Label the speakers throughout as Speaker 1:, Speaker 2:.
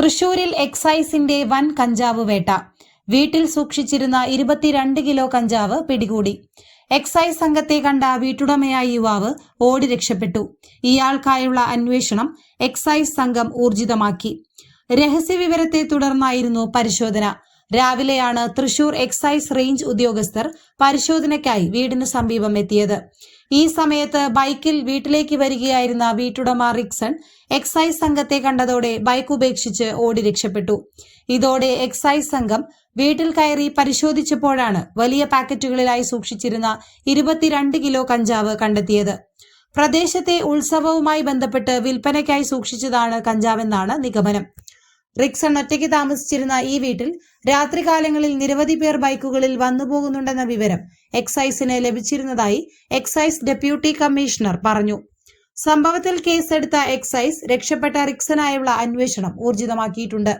Speaker 1: തൃശൂരിൽ എക്സൈസിന്റെ വൻ കഞ്ചാവ് വേട്ട. വീട്ടിൽ സൂക്ഷിച്ചിരുന്ന ഇരുപത്തിരണ്ട് കിലോ കഞ്ചാവ് പിടികൂടി. എക്സൈസ് സംഘത്തെ കണ്ട വീട്ടുടമയായ യുവാവ് ഓടി രക്ഷപ്പെട്ടു. ഇയാൾക്കായുള്ള അന്വേഷണം എക്സൈസ് സംഘം ഊർജിതമാക്കി. രഹസ്യവിവരത്തെ തുടർന്നായിരുന്നു പരിശോധന. രാവിലെയാണ് തൃശൂർ എക്സൈസ് റേഞ്ച് ഉദ്യോഗസ്ഥർ പരിശോധനയ്ക്കായി വീടിന് സമീപം എത്തിയത്. ഈ സമയത്ത് ബൈക്കിൽ വീട്ടിലേക്ക് വരികയായിരുന്ന വീട്ടുടമ റിക്സൺ എക്സൈസ് സംഘത്തെ കണ്ടതോടെ ബൈക്ക് ഉപേക്ഷിച്ച് ഓടി രക്ഷപ്പെട്ടു. ഇതോടെ എക്സൈസ് സംഘം വീട്ടിൽ കയറി പരിശോധിച്ചപ്പോഴാണ് വലിയ പാക്കറ്റുകളിലായി സൂക്ഷിച്ചിരുന്ന ഇരുപത്തിരണ്ട് കിലോ കഞ്ചാവ് കണ്ടെത്തിയത്. പ്രദേശത്തെ ഉത്സവവുമായി ബന്ധപ്പെട്ട് വിൽപ്പനയ്ക്കായി സൂക്ഷിച്ചതാണ് കഞ്ചാവെന്നാണ് നിഗമനം. റിക്സൺ ഒറ്റയ്ക്ക് താമസിച്ചിരുന്ന ഈ വീട്ടിൽ രാത്രികാലങ്ങളിൽ നിരവധി പേർ ബൈക്കുകളിൽ വന്നുപോകുന്നുണ്ടെന്ന വിവരം എക്സൈസിന് ലഭിച്ചിരുന്നതായി എക്സൈസ് ഡെപ്യൂട്ടി കമ്മീഷണർ പറഞ്ഞു. സംഭവത്തിൽ കേസെടുത്ത എക്സൈസ് രക്ഷപ്പെട്ട റിക്സനായുള്ള അന്വേഷണം ഊർജിതമാക്കിയിട്ടുണ്ട്.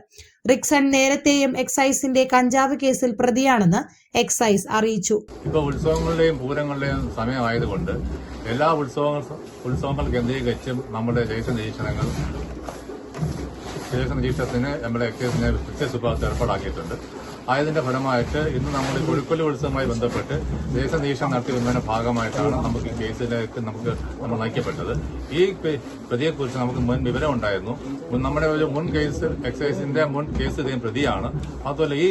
Speaker 1: റിക്സൺ നേരത്തെയും എക്സൈസിന്റെ കഞ്ചാവ് കേസിൽ പ്രതിയാണെന്ന് എക്സൈസ് അറിയിച്ചു.
Speaker 2: ഇപ്പോൾ ഉത്സവങ്ങളുടെയും പൂരങ്ങളുടെയും സമയമായതുകൊണ്ട് എല്ലാ ഉത്സവങ്ങൾ ഉത്സവങ്ങൾ കേന്ദ്രീകരിച്ചും നമ്മുടെ ജയിച്ച നിരീക്ഷണങ്ങൾ ജയിച്ച നിരീക്ഷണത്തിന് നമ്മുടെ എക്സൈസിനെ പ്രത്യേക ശുപാർശ ഏർപ്പാടാക്കിയിട്ടുണ്ട്. ആയതിന്റെ ഫലമായിട്ട് ഇന്ന് നമ്മൾ കൊഴുക്കൊല്ലി ഉത്സവവുമായി ബന്ധപ്പെട്ട് ദേശ നിരീക്ഷണം നടത്തി വരുന്നതിന്റെ ഭാഗമായിട്ടാണ് നമുക്ക് ഈ കേസിലേക്ക് നമുക്ക് നമ്മൾ നയിക്കപ്പെട്ടത്. ഈ പ്രതിയെക്കുറിച്ച് നമുക്ക് മുൻ വിവരം ഉണ്ടായിരുന്നു നമ്മുടെ ഒരു മുൻ കേസ് എക്സൈസിന്റെ മുൻ കേസ് ഇദ്ദേഹം പ്രതിയാണ്. അതുപോലെ ഈ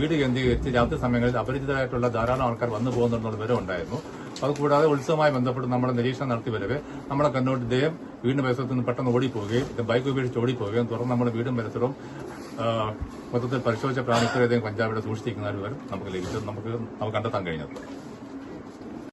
Speaker 2: വീട് കേന്ദ്രീകരിച്ച് രാത്രി സമയങ്ങളിൽ അപരിചിതരായിട്ടുള്ള ധാരാളം ആൾക്കാർ വന്നു പോകുന്നുണ്ടെന്നുള്ള വിവരം ഉണ്ടായിരുന്നു അതുകൂടാതെ ഉത്സവവുമായി ബന്ധപ്പെട്ട് നമ്മുടെ നിരീക്ഷണം നടത്തി വരവെ. നമ്മളെ കണ്ണോട്ട് ഇദ്ദേഹം വീടിന്റെ പരിസരത്ത് നിന്ന് പെട്ടെന്ന് ഓടിപ്പോവുകയും ഇത് ബൈക്ക് ഉപയോഗിച്ച് ഓടിപ്പോവുകയും തുടർന്ന് നമ്മുടെ വീടും പരിസരവും മൊത്തത്തിൽ പരിശോധിച്ച പ്രാണിക്കരെ പഞ്ചാബിനെ സൂക്ഷിച്ചിരിക്കുന്ന ഒരു വിവരം നമുക്ക് ലഭിച്ചത് നമുക്ക് നമുക്ക് കണ്ടെത്താൻ കഴിഞ്ഞത്.